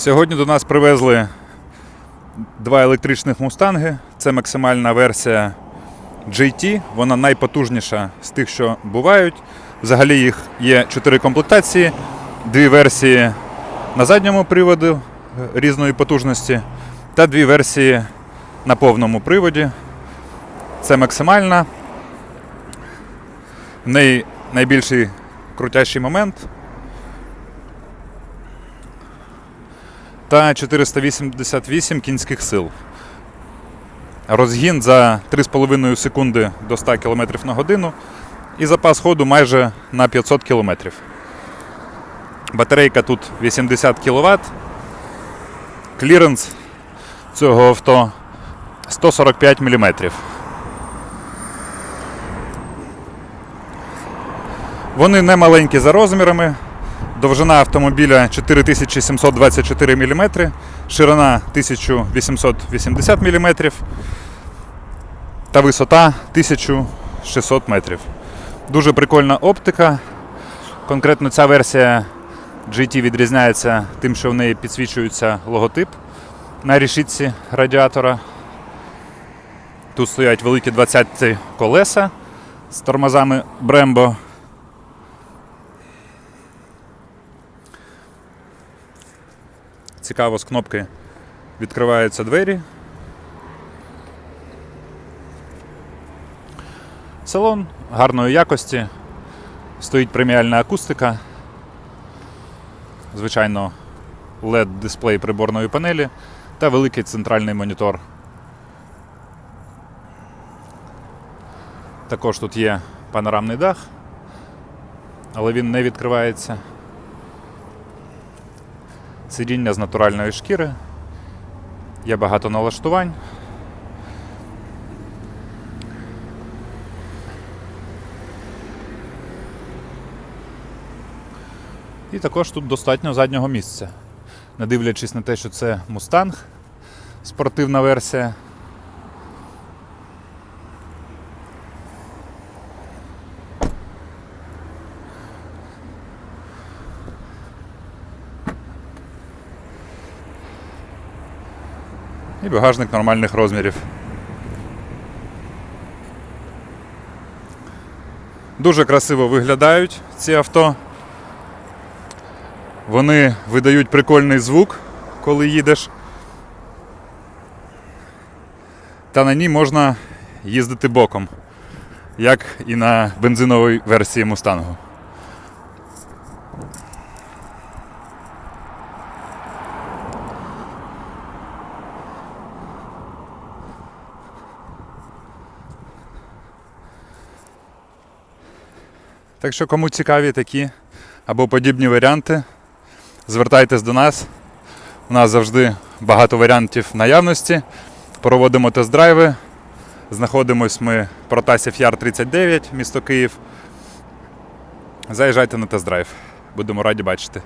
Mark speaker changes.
Speaker 1: Сьогодні до нас привезли два електричних мустанги. Це максимальна версія GT. Вона найпотужніша з тих, що бувають. Взагалі їх є чотири комплектації, дві версії на задньому приводу різної потужності та дві версії на повному приводі. Це максимальна. В неї найбільший крутящий момент. Та 488 кінських сил. Розгін за 3,5 секунди до 100 км на годину і запас ходу майже на 500 км. Батарейка тут 80 кВт. Кліренс цього авто 145 мм. Вони не маленькі за розмірами. Довжина автомобіля 4724 мм, ширина 1880 мм та висота 1600 метрів. Дуже прикольна оптика. Конкретно ця версія GT відрізняється тим, що в неї підсвічується логотип на рішітці радіатора. Тут стоять великі 20 колеса з тормозами Brembo. Цікаво, з кнопки відкриваються двері. Салон гарної якості. Стоїть преміальна акустика. Звичайно, LED-дисплей приборної панелі та великий центральний монітор. Також тут є панорамний дах, але він не відкривається. Сидіння з натуральної шкіри. Є багато налаштувань. І також тут достатньо заднього місця. Не дивлячись на те, що це Мустанг, спортивна версія. І багажник нормальних розмірів. Дуже красиво виглядають ці авто. Вони видають прикольний звук, коли їдеш. Та на ній можна їздити боком, як і на бензиновій версії Мустангу. Так що кому цікаві такі або подібні варіанти, звертайтесь до нас. У нас завжди багато варіантів наявності. Проводимо тест-драйви. Знаходимось ми Протасів Яр 39, місто Київ. Заїжджайте на тест-драйв. Будемо раді бачити.